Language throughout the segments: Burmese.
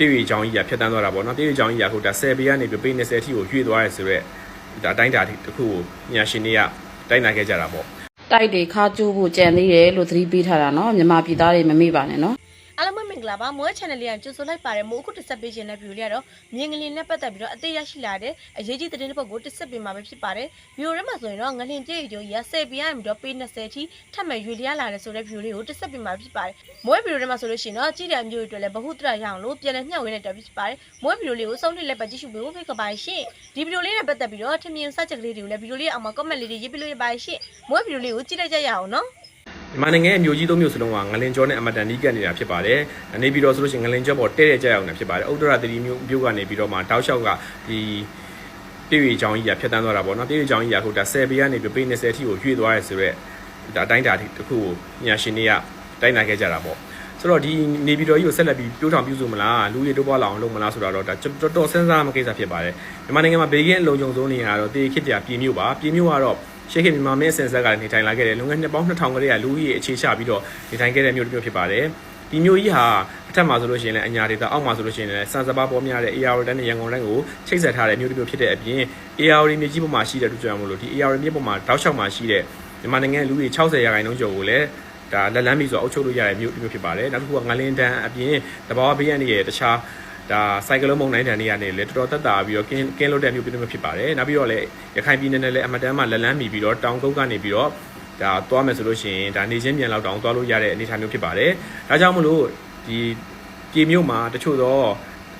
တေးရီချောင်းကြီးကဖြတ်တန်းသွားတာပေါ့နော်တေးရီချောင်းကြီးကခုဒါ10ပေကနေပြီးပေ20အထိကိုရွေ့သွားရဲဆိုတော့ဒါအတိုင်းတာတစ်ခုကိုညာရှင်တွေကတိုင်းနိုင်ခဲ့ကြတာပေါ့တိုက်တွေခါကျိုးဖို့ကြံသေးတယ်လို့သတိပေးထားတာနော်မြန်မာပြည်သားတွေမမေ့ပါနဲ့နော် အားလုံးပဲမင်္ဂလာပါမိုး channel လေးကကြိုဆိုလိုက်ပါတယ်မိုးအခုတစ်ဆက်ပေးခြင်းတဲ့ view လေးကတော့မြင်းငလင်နဲ့ပတ်သက်ပြီးတော့အသေးရရှိလာတဲ့အရေးကြီးသတင်းတစ်ပုဒ်ကိုတစ်ဆက်ပေးမှာပဲဖြစ်ပါတယ် view ထဲမှာဆိုရင်တော့ငလင်ပြည့်ရုံကြီးက10 PM ပြီးတော့ပေး20အထိထပ်မံရွေလျားလာတယ်ဆိုတဲ့ view လေးကိုတစ်ဆက်ပေးမှာဖြစ်ပါတယ်မိုး view ထဲမှာဆိုလို့ရှိရင်တော့ကြည့်တဲ့အမျိုးတွေအတွက်လည်းဘဟုတရရအောင်လို့ပြန်လည်မျှဝေနေတဲ့ဖြစ်ပါတယ်မိုး view လေးကိုစုံလစ်လက်ပတ်ကြည့်ရှုပေးဖို့ဖိတ်ခေါ်ပါရှင်ဒီ video လေးနဲ့ပတ်သက်ပြီးတော့ထင်မြင်စချက်ကလေးတွေကိုလည်း video လေးအောက်မှာ comment လေးတွေရေးပြလို့ရပါရှင်မိုး video လေးကိုကြည့်လိုက်ကြရအောင်နော် မြန်မာနိုင်ငံရဲ့မြို့ကြီးသုံးမြို့စလုံးကငလင်ကျော်နဲ့အမတန်နီးကပ်နေတာဖြစ်ပါတယ်။နေပြီးတော့ဆိုလို့ရှိရင်ငလင်ကျော်ပေါ်တဲ့တဲ့ကြရအောင်နေဖြစ်ပါတယ်။ဥတ္တရသတိမြို့မြို့ကနေပြီးတော့မှတောက်လျှောက်ကဒီတေးရီချောင်းကြီးကဖြတ်တန်းသွားတာပေါ့နော်။တေးရီချောင်းကြီးကခုဒါ10ပေကနေပြီးပေ20အထိကိုရွေ့သွားရဲဆိုတော့ဒါအတိုင်းတာတစ်ခုကိုညာရှင်တွေကတိုင်းနိုင်ခဲ့ကြတာပေါ့။ဆိုတော့ဒီနေပြည်တော်ကြီးကိုဆက်လက်ပြီးပြိုးထောင်ပြုစုမလားလူရည်တိုးပွားလာအောင်လုပ်မလားဆိုတာတော့ဒါတော်တော်စဉ်းစားမကိစ္စဖြစ်ပါတယ်မြန်မာနိုင်ငံမှာဘေးကင်းအလုံးကြုံဆုံးနေရတော့တေးခစ်ကြပြည်မြို့ပါပြည်မြို့ကတော့ ရှေ့ခေတ်မြန်မာမင်းအစင်ဆက်ကလည်းနေထိုင်လာခဲ့တယ်လုံငယ်နှစ်ပေါင်း2000ကလေးကလူကြီးအခြေချပြီးတော့နေထိုင်ခဲ့တဲ့မြို့တစ်မြို့ဖြစ်ပါတယ်ဒီမြို့ကြီးဟာအထက်မှာဆိုလို့ရှိရင်လည်းအညာဒေသအောက်မှာဆိုလို့ရှိရင်လည်းစံစပါပေါ်များတဲ့ AR တန်းနဲ့ရန်ကုန်တိုင်းကိုချိတ်ဆက်ထားတဲ့မြို့တစ်မြို့ဖြစ်တဲ့အပြင် AR မြေကြီးပေါ်မှာရှိတဲ့လူကြောင့်မလို့ဒီ AR မြေပေါ်မှာတောက်လျှောက်မှာရှိတဲ့မြန်မာနိုင်ငံလူကြီး60ရာခိုင်နှုန်းကျော်ကိုလည်းဒါလက်လန်းပြီဆိုတော့အုပ်ချုပ်လို့ရတဲ့မြို့တစ်မြို့ဖြစ်ပါတယ်နောက်တစ်ခုကငလင်းတန်းအပြင်တဘာဝဘေးရန်တွေရဲ့တခြား ဒါစိုက်ကလုန်းမုန်တိုင်းတန်တွေကနေလည်းတော်တော်တက်တာပြီးတော့ကင်းကင်းလို့တဲ့မြို့ပြမြို့ဖြစ်ပါတယ်နောက်ပြီးတော့လည်းရခိုင်ပြည်နယ်နဲ့လည်းအမတန်မှလက်လန်းမီပြီးတော့တောင်ကုန်းကနေပြီးတော့ဒါသွားမယ်ဆိုလို့ရှိရင်ဒါနေချင်းပြန်လောက်တောင်သွားလို့ရတဲ့အနေအထားမျိုးဖြစ်ပါတယ်ဒါကြောင့်မလို့ဒီပြည်မြို့မှာတချို့တော့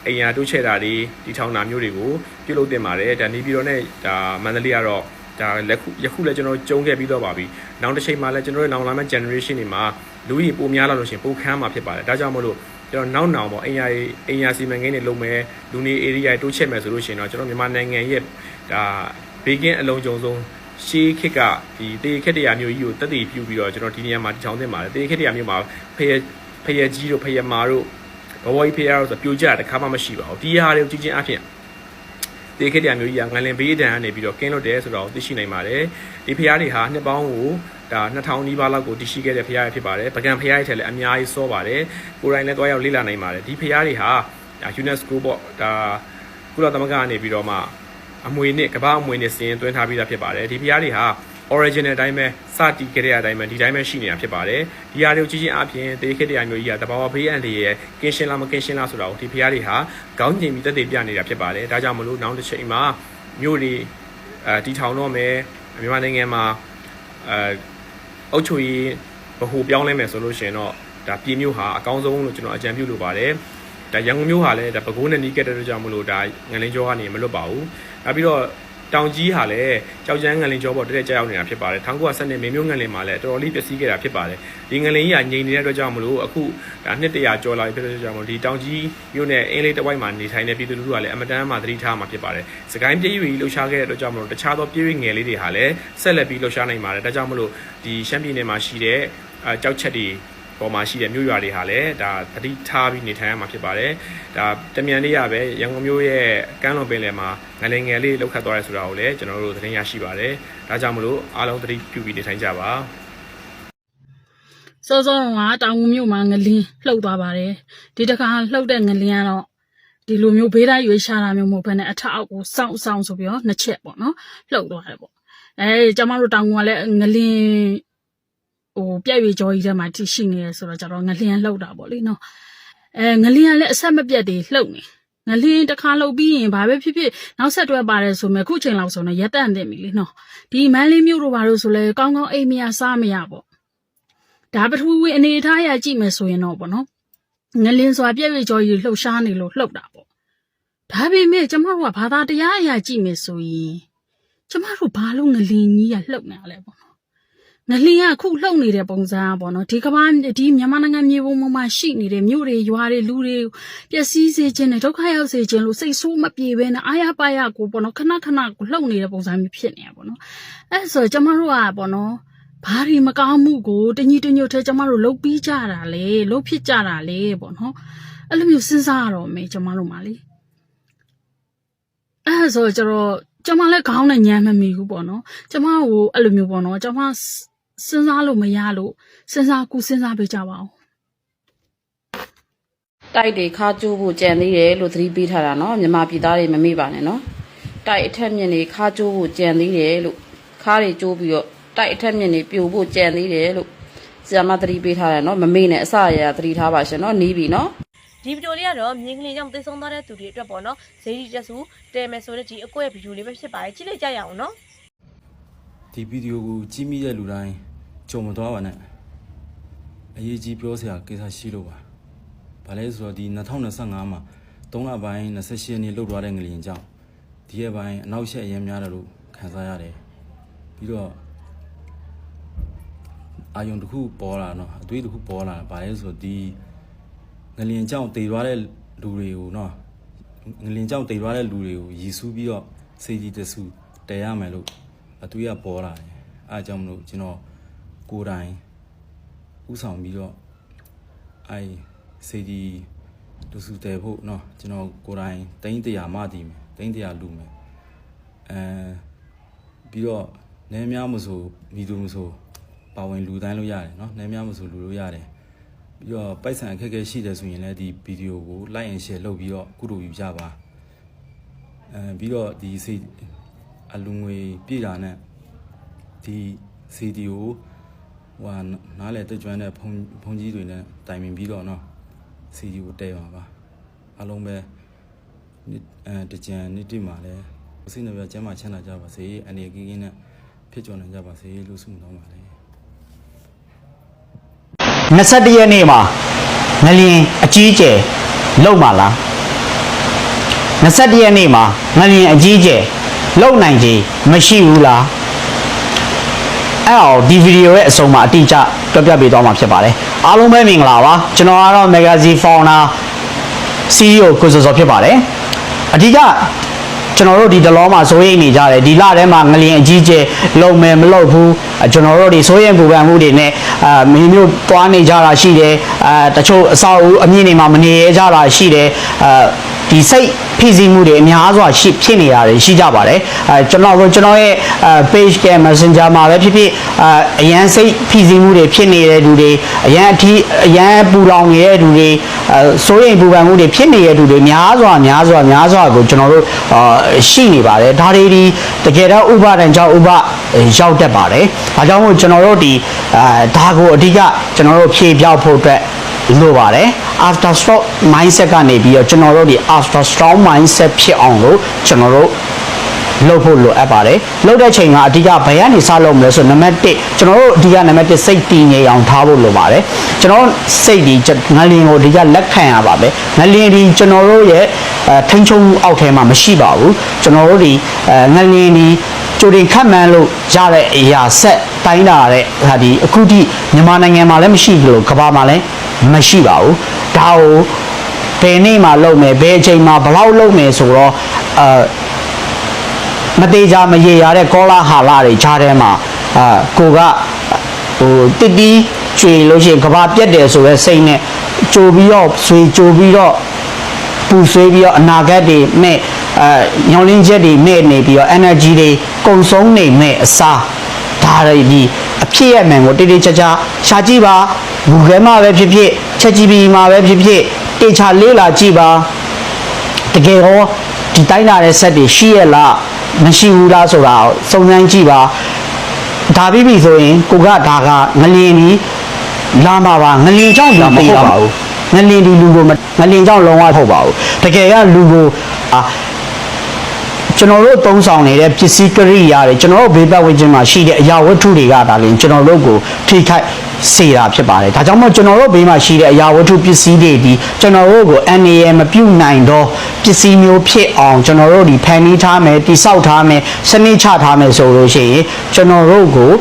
အိမ်ယာတိုးချဲ့တာတွေတီထောင်တာမျိုးတွေကိုပြုလုပ်တင်ပါတယ်ဒါနေပြည်တော်နဲ့ဒါမန္တလေးကတော့ဒါလက်ခုယခုလည်းကျွန်တော်ကြုံခဲ့ပြီးတော့ပါပြီနောက်တစ်ချိန်မှာလည်းကျွန်တော်တို့နောက်လာမယ့် generation တွေမှာလူကြီးပိုများလာလို့ရှိရင်ပိုခမ်းမှာဖြစ်ပါတယ်ဒါကြောင့်မလို့ ကျွန်တော်နောက်နောင်ပေါ့အိမ်ယာအိမ်ယာစီမံကိန်းတွေလုပ်မယ်လူနေ area တိုးချဲ့မယ်ဆိုလို့ရှိရင်တော့ကျွန်တော်မြန်မာနိုင်ငံရဲ့ဒါဘေးကင်းအလုံးကြုံဆုံးရှေးခေတ်ကဒီတေခက်တရားမျိုးကြီးကိုတက်တည်ပြုပြီးတော့ကျွန်တော်ဒီနေရာမှာတချောင်းတင်ပါတယ်တေခက်တရားမျိုးမှာဖယဖယကြီးတို့ဖယမာတို့ဘဝကြီးဖယတို့ဆိုပြိုကျတာတခါမှမရှိပါဘူးဒီဟာတွေကိုကြည့်ချင်းအဖြစ်တေခက်တရားမျိုးကြီးကငလင်ဘေးဒဏ်ကနေပြီးတော့ကင်းလွတ်တယ်ဆိုတော့သိရှိနိုင်ပါတယ်ဒီဖျားတွေဟာနှစ်ပေါင်းကို ဒါ2000နီးပါးလောက်ကိုတည်ရှိခဲ့တဲ့ဖျားတွေဖြစ်ပါတယ်ပကံဖျားတွေထက်လည်းအများကြီးစောပါတယ်ကိုယ်တိုင်လည်းတွားရောက်လေ့လာနိုင်ပါတယ်ဒီဖျားတွေဟာ UNESCO ပေါ့ဒါကုလသမဂ္ဂကနေပြီးတော့မှအမွေနဲ့ကမ္ဘာအမွေနဲ့စီရင်သွင်းထားပြီးသားဖြစ်ပါတယ်ဒီဖျားတွေဟာ original အတိုင်းပဲစတီကြတဲ့အတိုင်းပဲဒီတိုင်းပဲရှိနေတာဖြစ်ပါတယ်ဒီဟာတွေကိုကြည့်ချင်းအပြင်တေးခက်တရားမျိုးကြီးကတဘာဝဘေးအန္တရာယ်ကင်းရှင်းလားမကင်းရှင်းလားဆိုတာကိုဒီဖျားတွေဟာခေါင်းကျင်ပြီးတက်တည်ပြနေတာဖြစ်ပါတယ်ဒါကြောင့်မလို့နောက်တစ်ချိန်မှာမြို့တွေအဲဒီထောင်တော့မယ်မြန်မာနိုင်ငံမှာအဲ အုတ်ချွေဘဟုပြောင်းလဲမယ်ဆိုလို့ရှိရင်တော့ဒါပြည်မျိုးဟာအကောင်းဆုံးလို့ကျွန်တော်အကြံပြုလိုပါတယ်ဒါရန်ကုန်မြို့ဟာလည်းဒါပဲခူးနဲ့နီးကက်တဲ့အတွက်ကြောင့်မလို့ဒါငလင်းကျော်ကနေမလွတ်ပါဘူးနောက်ပြီးတော့ တောင်ကြီးဟာလည်းကြောက်ကြမ်းငလင်ကျော်ပေါ်တက်တက်ကြောက်ရောက်နေတာဖြစ်ပါတယ်1900နဲ့မေမျိုးငလင်မှာလည်းတော်တော်လေးပျက်စီးခဲ့တာဖြစ်ပါတယ်ဒီငလင်ကြီးကငြိမ်နေတဲ့အတွက်ကြောင့်မလို့အခုဒါနှစ်တရာကျော်လာပြီဖြစ်တဲ့အတွက်ကြောင့်မလို့ဒီတောင်ကြီးမြို့နယ်အင်းလေးတစ်ဝိုက်မှာနေထိုင်တဲ့ပြည်သူလူထုကလည်းအမတန်မှသတိထားမှာဖြစ်ပါတယ်စကိုင်းပြေးရွေလှုပ်ရှားခဲ့တဲ့အတွက်ကြောင့်မလို့တခြားသောပြေးရွေငယ်လေးတွေဟာလည်းဆက်လက်ပြီးလှုပ်ရှားနိုင်ပါတယ်ဒါကြောင့်မလို့ဒီရှမ်းပြည်နယ်မှာရှိတဲ့အဲကြောက်ချက်တွေ ပေါ်မှာရှိတဲ့မြို့ရွာတွေဟာလည်းဒါသတိထားပြီးနေထိုင်ရမှာဖြစ်ပါတယ်။ဒါတမြန်လေးရပဲရန်ကုန်မြို့ရဲ့ကမ်းလွန်ပင်လယ်မှာငလင်ငယ်လေးလောက်ခတ်သွားရဲဆိုတာကိုလည်းကျွန်တော်တို့သတင်းရရှိပါတယ်။ဒါကြောင့်မလို့အားလုံးသတိပြုပြီးနေထိုင်ကြပါ။စောစောကတောင်ငူမြို့မှာငလင်းလှုပ်သွားပါတယ်ဒီတစ်ခါလှုပ်တဲ့ငလင်းကတော့ဒီလိုမျိုးဘေးတိုင်းရွေးရှာတာမျိုးမဟုတ်ဘဲနဲ့အထအောက်ကိုစောင့်စောင့်ဆိုပြီးတော့နှစ်ချက်ပေါ့နော်လှုပ်သွားတယ်ပေါ့အဲကျမတို့တောင်ငူကလည်းငလင်း ဟိုပြက်ရွေကြောကြီးထဲမှာတိရှိနေရဆိုတော့ကျတော့ငလင်းလှုပ်တာပေါ့လေနော်အဲငလင်းကလည်းအဆက်မပြတ်တွေလှုပ်နေငလင်းတစ်ခါလှုပ်ပြီးရင်ဘာပဲဖြစ်ဖြစ်နောက်ဆက်တွဲပါတယ်ဆိုမဲ့ခုချိန်လောက်ဆိုတော့ရက်တန့်နေပြီလေနော်ဒီမန်းလေးမြို့တို့ဘာလို့ဆိုလဲကောင်းကောင်းအိမ်မရစားမရပေါ့ဒါပထဝီဝင်အနေအထားအရကြည့်မယ်ဆိုရင်တော့ပေါ့နော်ငလင်းစွာပြည့်ဝကြောကြီးလှုပ်ရှားနေလို့လှုပ်တာပေါ့ဒါပေမဲ့ကျမတို့ကဘာသာတရားအရကြည့်မယ်ဆိုရင်ကျမတို့ဘာလို့ငလင်းကြီးကလှုပ်နေရလဲပေါ့နော် ငလင်းကခုလှုပ်နေတဲ့ပုံစံကပေါ့နော်ဒီကမ္ဘာဒီမြန်မာနိုင်ငံမြေပုံပေါ်မှာရှိနေတဲ့မြို့တွေရွာတွေလူတွေပျက်စီးစေခြင်းနဲ့ဒုက္ခရောက်စေခြင်းလို့စိတ်ဆိုးမပြေဘဲနဲ့အာရပါရကိုပေါ့နော်ခဏခဏကိုလှုပ်နေတဲ့ပုံစံမျိုးဖြစ်နေတာပေါ့နော်အဲ့ဆိုကျမတို့ကပေါ့နော်ဘာတွေမကောင်းမှုကိုတညီတညွတ်ထဲကျမတို့လှုပ်ပြီးကြတာလေလှုပ်ဖြစ်ကြတာလေပေါ့နော်အဲ့လိုမျိုးစဉ်းစားရတော့မယ်ကျမတို့မှလေအဲ့ဒါဆိုကျတော့ကျမလည်းခေါင်းနဲ့ညမ်းမမီဘူးပေါ့နော်ကျမကိုအဲ့လိုမျိုးပေါ့နော်ကျမ စဉ်းစားလို့မရလို့စဉ်းစားကူစဉ်းစားပေးကြပါဦးတိုက်တွေခါကျိုးဖို့ကြံသေးတယ်လို့သတိပေးထားတာနော်မြန်မာပြည်သားတွေမမေ့ပါနဲ့နော်တိုက်အထက်မြင့်တွေခါကျိုးဖို့ကြံသေးတယ်လို့ခါတွေကျိုးပြီးတော့တိုက်အထက်မြင့်တွေပြိုဖို့ကြံသေးတယ်လို့ဆရာမသတိပေးထားတယ်နော်မမေ့နဲ့အစအရာသတိထားပါရှင်နော်နီးပြီနော်ဒီဗီဒီယိုလေးကတော့မြင်းကလေးကြောင့်သိဆုံးသွားတဲ့သူတွေအတွက်ပေါ့နော်ဇေဒီတက်စုတဲမယ်ဆိုတဲ့ဒီအကွဲဗီဒီယိုလေးပဲဖြစ်ပါတယ်ကြည့်လိုက်ကြရအောင်နော်ဒီဗီဒီယိုကိုကြည့်မိတဲ့လူတိုင်း ကြုံမသွားပါနဲ့အရေးကြီးပြောစရာကိစ္စရှိလို့ပါဘာလဲဆိုတော့ဒီ2025မှာ3လပိုင်း28ရက်နေ့လှုပ်သွားတဲ့ငလျင်ကြောင့်ဒီရက်ပိုင်းအနောက်ရှက်အရင်များတယ်လို့ခံစားရတယ်ပြီးတော့အာယုံတစ်ခုပေါ်လာတော့အသွေးတစ်ခုပေါ်လာဘာလဲဆိုတော့ဒီငလျင်ကြောင့်တည်သွားတဲ့လူတွေကိုနော်ငလျင်ကြောင့်တည်သွားတဲ့လူတွေကိုရည်စူးပြီးတော့စေကြီးတဆူတည်ရမယ်လို့အသွေးကပေါ်လာတယ်အဲအကြောင်းမလို့ကျွန်တော် ကိုယ်တိုင်ဥဆောင်ပြီးတော့အဲစေဒီလူစုတယ်ဖို့เนาะကျွန်တော်ကိုယ်တိုင်တိုင်းတရာမတည်မယ်တိုင်းတရာလူမယ်အဲပြီးတော့နဲများမဆိုမိသူမဆိုပါဝင်လူတိုင်းလို့ရတယ်เนาะနဲများမဆိုလူလို့ရတယ်ပြီးတော့ပိုက်ဆံအခက်အခဲရှိတယ်ဆိုရင်လည်းဒီဗီဒီယိုကို like and share လုပ်ပြီးတော့ကုတို့ယူကြပါအဲပြီးတော့ဒီစေအလူငွေပြည်တာနဲ့ဒီစီဒီကို ဟိုဟာနားလေတကြွတဲ့ဖုန်ဖုန်ကြီးတွေနဲ့တိုင်ပင်ပြီးတော့နော်စီဂျီကိုတဲ့ပါပါအားလုံးပဲအဲတကြံနေ့တိမှာလဲစိတ်နှပြကျမ်းမှချမ်းသာကြပါစေအနေကင်းကင်းနဲ့ဖြစ်ကြနိုင်ကြပါစေလို့ဆုမတောင်းပါတယ်21ရက်နေ့မှာငလင်အကြီးကျယ်လုံပါလား21ရက်နေ့မှာငလင်အကြီးကျယ်လုံနိုင်ကြီးမရှိဘူးလား အဲ့တော့ဒီဗီဒီယိုရဲ့အဆုံးမှာအတိအကျပြပြပေးသွားမှာဖြစ်ပါတယ်အားလုံးပဲမင်္ဂလာပါကျွန်တော်ကတော့ Magazine Founder CEO ကိုစောစောဖြစ်ပါတယ်အဓိကကျွန်တော်တို့ဒီတလောမှာစိုးရိမ်နေကြတယ်ဒီလထဲမှာငလျင်အကြီးကျယ်လုံမယ်မလုံဘူးအဲကျွန်တော်တို့ဒီစိုးရိမ်ပူပန်မှုတွေနဲ့အာမင်းမျိုးတွားနေကြတာရှိတယ်အာတချို့အဆောက်အဦအမြင့်တွေမှာမနေရကြတာရှိတယ်အာ ဒီစိတ်ဖိစီးမှုတွေအများစွာရှိဖြစ်နေရတယ်ရှိကြပါတယ်အဲကျွန်တော်တို့ကျွန်တော်ရဲ့အာ page က messenger မှာပဲဖြစ်ဖြစ်အာအရန်စိတ်ဖိစီးမှုတွေဖြစ်နေတဲ့လူတွေအရန်အထီးအရန်ပူလောင်နေတဲ့လူတွေအဲစိုးရိမ်ပူပန်မှုတွေဖြစ်နေတဲ့လူတွေများစွာများစွာများစွာကိုကျွန်တော်တို့အာရှိနေပါတယ်ဒါတွေဒီတကယ်တော့ဥပါဒံကြောင့်ဥပရောက်တတ်ပါတယ်ဒါကြောင့်မို့ကျွန်တော်တို့ဒီအာဒါကိုအဓိကကျွန်တော်တို့ဖြေပြောက်ဖို့အတွက် လိုပါတယ် after strong mindset ကနေပြီးတော့ကျွန်တော်တို့ဒီ after strong mindset ဖြစ်အောင်လို့ကျွန်တော်တို့လုပ်ဖို့လိုအပ်ပါတယ်လုပ်တဲ့ချိန်ကအဓိကဘယ်ကနေစလုပ်မလဲဆိုနံပါတ်1ကျွန်တော်တို့အဓိကနံပါတ်1စိတ်တည်ငြိမ်အောင်ထားဖို့လိုပါတယ်ကျွန်တော်စိတ်ဒီငလင်ကိုအဓိကလက်ခံရပါမယ်ငလင်ဒီကျွန်တော်တို့ရဲ့အဲထိန်းချုပ်မှုအောက်ထဲမှာမရှိပါဘူးကျွန်တော်တို့ဒီအဲငလင်ဒီကြိုတင်ခတ်မှန်းလို့ရတဲ့အရာဆက်တိုင်းတာတဲ့ဟာဒီအခုထိမြန်မာနိုင်ငံမှာလည်းမရှိဘူးလို့ကမ္ဘာမှာလည်း မရှိပါဘူးဒါကိုဘယ်နေ့မှလုပ်မယ်ဘယ်အချိန်မှဘယ်လောက်လုပ်မယ်ဆိုတော့အာမသေးကြမရေရတဲ့ကောလာဟာလာတွေကြားထဲမှာအာကိုကဟိုတစ်တီးကျွေလို့ရှိရင်ကဘာပြက်တယ်ဆိုတဲ့စိတ်နဲ့ကြိုပြီးတော့ဆွေကြိုပြီးတော့ပူဆွေးပြီးတော့အနာဂတ်တွေမဲ့အာညောင်းလင်းချက်တွေမဲ့နေပြီးတော့ energy တွေကုံဆုံးနေမဲ့အစားဒါတွေဒီ အဖြစ်ရမှန်ကိုတိတိကျကျရှာကြည့်ပါ Google မှာပဲဖြစ်ဖြစ် ChatGPT မှာပဲဖြစ်ဖြစ်တေချာလေးလာကြည့်ပါတကယ်တော့ဒီတိုင်းလာတဲ့ဆက်တွေရှိရလားမရှိဘူးလားဆိုတာကိုစုံစမ်းကြည့်ပါဒါပြီးပြီဆိုရင်ကိုကဒါကငလင်ဒီလာမှာပါငလင်ကြောင့်လူမဟုတ်ပါဘူးငလင်ဒီလူကိုမငလင်ကြောင့်လုံးဝထုတ်ပါဘူးတကယ်ကလူကိုအာ ကျွန်တော်တို့သုံးဆောင်နေတဲ့ပစ္စည်းကရိယာတွေကျွန်တော်တို့ဘေးပတ်ဝန်းကျင်မှာရှိတဲ့အရာဝတ္ထုတွေကဒါလည်းကျွန်တော်တို့ကိုထိခိုက်စေတာဖြစ်ပါတယ်ဒါကြောင့်မို့ကျွန်တော်တို့ဘေးမှာရှိတဲ့အရာဝတ္ထုပစ္စည်းတွေဒီကျွန်တော်တို့ကိုအန်ရမပြုတ်နိုင်တော့ပစ္စည်းမျိုးဖြစ်အောင်ကျွန်တော်တို့ဒီဖန်တီးထားမယ်တိဆောက်ထားမယ်စနစ်ချထားမယ်ဆိုလို့ရှိရင်ကျွန်တော်တို့ကို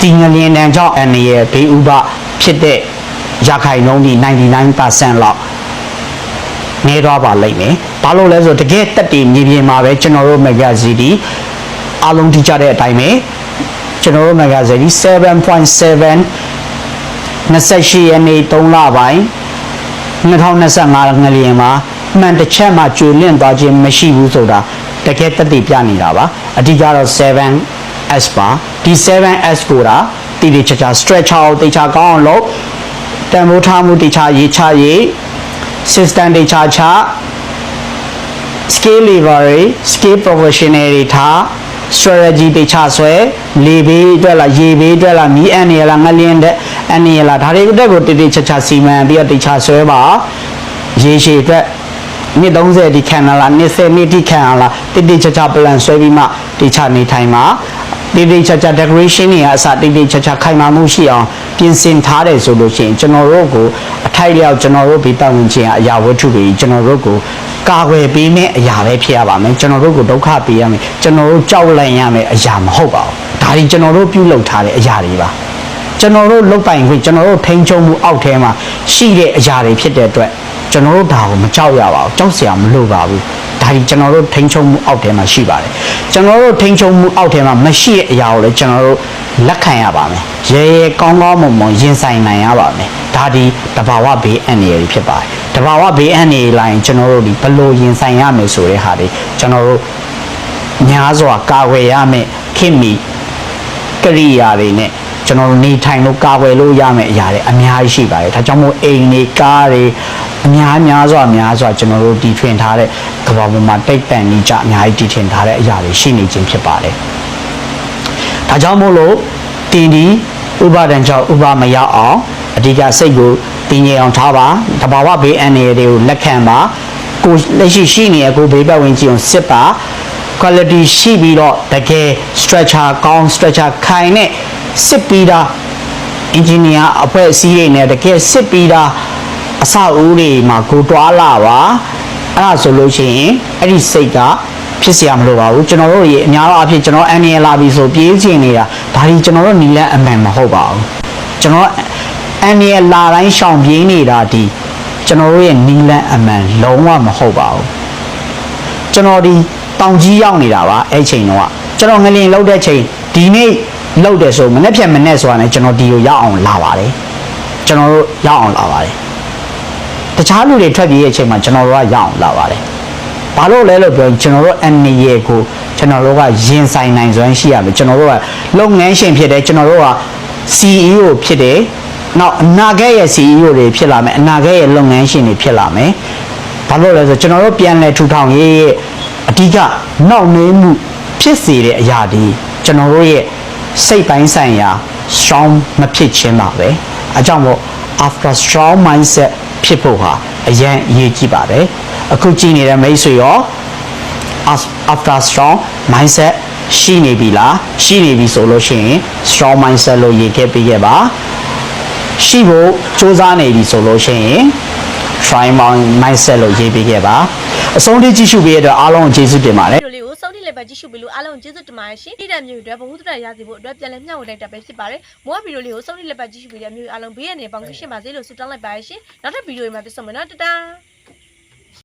ဒီငလျင်တန်းကြောင့်အန်ရဘေးဥပဖြစ်တဲ့ရခိုင်နှုန်းဒီ99%လောက် နေတော့ပါလိမ့်မယ်။ဘာလို့လဲဆိုတော့တကယ်တက်တည်မြေပြင်မှာပဲကျွန်တော်တို့မဂ္ဂဇီဒီအလုံးတိကျတဲ့အတိုင်းပဲကျွန်တော်တို့မဂ္ဂဇီဒီ7.7 28ရက်နေ့3လပိုင်း2025ငလျင်မှာမှန်တစ်ချက်မှကျွေလင့်သွားခြင်းမရှိဘူးဆိုတာတကယ်တက်တည်ပြနေတာပါအဓိကတော့ 7S ပါဒီ 7S ကိုတာတည်တည်ချာချာ stretch out တေချာကောင်းအောင်လုပ်တန်ဖိုးထားမှုတခြားရေးချရေး system တခြားချ skill library skill professional တွေထား strategy တခြားဆွဲလေဘေးအတွက်လားရေဘေးအတွက်လားမီးအန်နေလားငလျင်တဲ့အန်နေလားဒါတွေအတွက်ကိုတည်တည်ချာချာစီမံပြီးတော့တခြားဆွဲပါရေရှည်အတွက်နှစ်30ဒီခံလာလားနှစ်10နှစ်ဒီခံလာလားတည်တည်ချာချာ plan ဆွဲပြီးမှတခြားနေထိုင်မှာ တည်တည်ချာချာ decoration တွေကအစတည်တည်ချာချာခိုင်မာမှုရှိအောင်ပြင်ဆင်ထားတယ်ဆိုလို့ရှိရင်ကျွန်တော်တို့ကိုအထိုက်လျောက်ကျွန်တော်တို့ဘေးပတ်ဝန်းကျင်အရာဝတ္ထုတွေကျွန်တော်တို့ကိုကာကွယ်ပေးမယ့်အရာပဲဖြစ်ရပါမယ်ကျွန်တော်တို့ကိုဒုက္ခပေးရမယ်ကျွန်တော်တို့ကြောက်လန့်ရမယ့်အရာမဟုတ်ပါဘူးဒါကြီးကျွန်တော်တို့ပြုလုပ်ထားတဲ့အရာတွေပါကျွန်တော်တို့လုတ်ပိုင်ခွင့်ကျွန်တော်တို့ထိန်းချုပ်မှုအောက်ထဲမှာရှိတဲ့အရာတွေဖြစ်တဲ့အတွက်ကျွန်တော်တို့ဒါကိုမကြောက်ရပါဘူးကြောက်စရာမလိုပါဘူး ဒါကြီးကျွန်တော်တို့ထိန်းချုပ်မှုအောက်ထဲမှာရှိပါတယ်ကျွန်တော်တို့ထိန်းချုပ်မှုအောက်ထဲမှာမရှိတဲ့အရာကိုလည်းကျွန်တော်တို့လက်ခံရပါမယ်ရဲရဲကောင်းကောင်းမွန်မွန်ရင်ဆိုင်နိုင်ရပါမယ်ဒါဒီတဘာဝဘေးအန္တရာယ်တွေဖြစ်ပါတယ်တဘာဝဘေးအန္တရာယ်လာရင်ကျွန်တော်တို့ဒီဘယ်လိုရင်ဆိုင်ရမယ်ဆိုတဲ့ဟာတွေကျွန်တော်တို့များစွာကာကွယ်ရမယ်ခင်မီကရိယာတွေနဲ့ ကျွန်တော်တို့နေထိုင်လို့ကာကွယ်လို့ရမယ့်အရာတွေအများကြီးရှိပါတယ်ဒါကြောင့်မို့အိမ်တွေကားတွေအများများစွာများစွာကျွန်တော်တို့တီထွင်ထားတဲ့ကမ္ဘာပေါ်မှာတိတ်တန့်နေကြအများကြီးတီထွင်ထားတဲ့အရာတွေရှိနေခြင်းဖြစ်ပါတယ်ဒါကြောင့်မို့လို့တင်ဒီဥပါဒံကြောင့်ဥပမရောက်အောင်အဓိကစိတ်ကိုတင်ငြိမ်အောင်ထားပါတဘာဝဘေးအန္တရာယ်တွေကိုလက်ခံပါကိုလက်ရှိရှိနေတဲ့ကိုဘေးပတ်ဝန်းကျင်ကိုစစ်ပါ quality ရှိပြီးတော့တကယ် structure ကောင်း structure ခိုင်တဲ့စစ်ပြီးတာ engineer အဖွဲ့အစည်းတွေနဲ့တကယ်စစ်ပြီးတာအဆောက်အဦတွေမှာကိုတွားလာပါအဲ့ဒါဆိုလို့ရှိရင်အဲ့ဒီစိတ်ကဖြစ်เสียမလို့ပါဘူးကျွန်တော်တို့ရေအများတော့အဖြစ်ကျွန်တော်အန်နီလာပြီဆိုပြေးချင်နေတာဒါဒီကျွန်တော်တို့နီလန်းအမှန်မဟုတ်ပါဘူးကျွန်တော်အန်နီလာတိုင်းရှောင်ပြေးနေတာဒီကျွန်တော်တို့ရဲ့နီလန်းအမှန်လုံးဝမဟုတ်ပါဘူး ကျွန်တော်ဒီ တောင်ကြီးရောက်နေတာပါအဲ့ချိန်တော့ကကျွန်တော်ငလင်လောက်တဲ့ချိန်ဒီနေ့လောက်တယ်ဆိုမနေ့ဖြန်မနေ့ဆိုတာနဲ့ကျွန်တော်ဒီကိုရောက်အောင်လာပါတယ်ကျွန်တော်တို့ရောက်အောင်လာပါတယ်တခြားလူတွေထွက်ပြေးရဲ့အချိန်မှာကျွန်တော်တို့ကရောက်အောင်လာပါတယ်ဘာလို့လဲလို့ပြောရင်ကျွန်တော်တို့အနေရကိုကျွန်တော်တို့ကရင်ဆိုင်နိုင်စွမ်းရှိရမယ်ကျွန်တော်တို့ကလုပ်ငန်းရှင်ဖြစ်တယ်ကျွန်တော်တို့က CEO ဖြစ်တယ်နောက်အနာဂတ်ရဲ့ CEO တွေဖြစ်လာမယ်အနာဂတ်ရဲ့လုပ်ငန်းရှင်တွေဖြစ်လာမယ်ဘာလို့လဲဆိုတော့ကျွန်တော်တို့ပြန်လဲထူထောင်ရေးရဲ့အ ဓိကနောက်နှင်းမှုဖြစ်စေတဲ့အရာဒီကျွန်တော်တို့ရဲ့စိတ်ပိုင်းဆိုင်ရာ strong မဖြစ်ခြင်းပါပဲအကြောင်းမို့ after strong mindset ဖြစ်ဖို့ဟာအရင်အရေးကြီးပါတယ်အခုကြည့်နေတဲ့မိတ်ဆွေရော as- after strong mindset ရှိနေပြီလားရှိနေပြီဆိုလို့ရှိရင် strong mindset လို့ရေးခဲ့ပြီးခဲ့ပါရှိဖို့စူးစမ်းနေပြီဆိုလို့ရှိရင် try mindset လို့ရေးပေးခဲ့ပါ အဆုံးထိကြည့်ရှုပေးရတဲ့အားလုံးကိုကျေးဇူးတင်ပါတယ်ဗီဒီယိုလေးကိုစောင့်ကြည့်လိုက်ပါကြည့်ရှုပြီးလို့အားလုံးကျေးဇူးတင်ပါတယ်ရှင်ဒီတဲ့မျိုးတွေဘဝဟုတ္တရရစီဖို့အတွက်ပြန်လည်မျှဝေလိုက်တာပဲဖြစ်ပါတယ်မောကဗီဒီယိုလေးကိုစောင့်ကြည့်လိုက်ပါကြည့်ရှုပြီးတဲ့မျိုးအားလုံးဘေးရနေပေါင်းရှင်းပါစေလို့ဆုတောင်းလိုက်ပါတယ်ရှင်နောက်ထပ်ဗီဒီယိုမှာပြန်ဆုံမယ်နော်တတား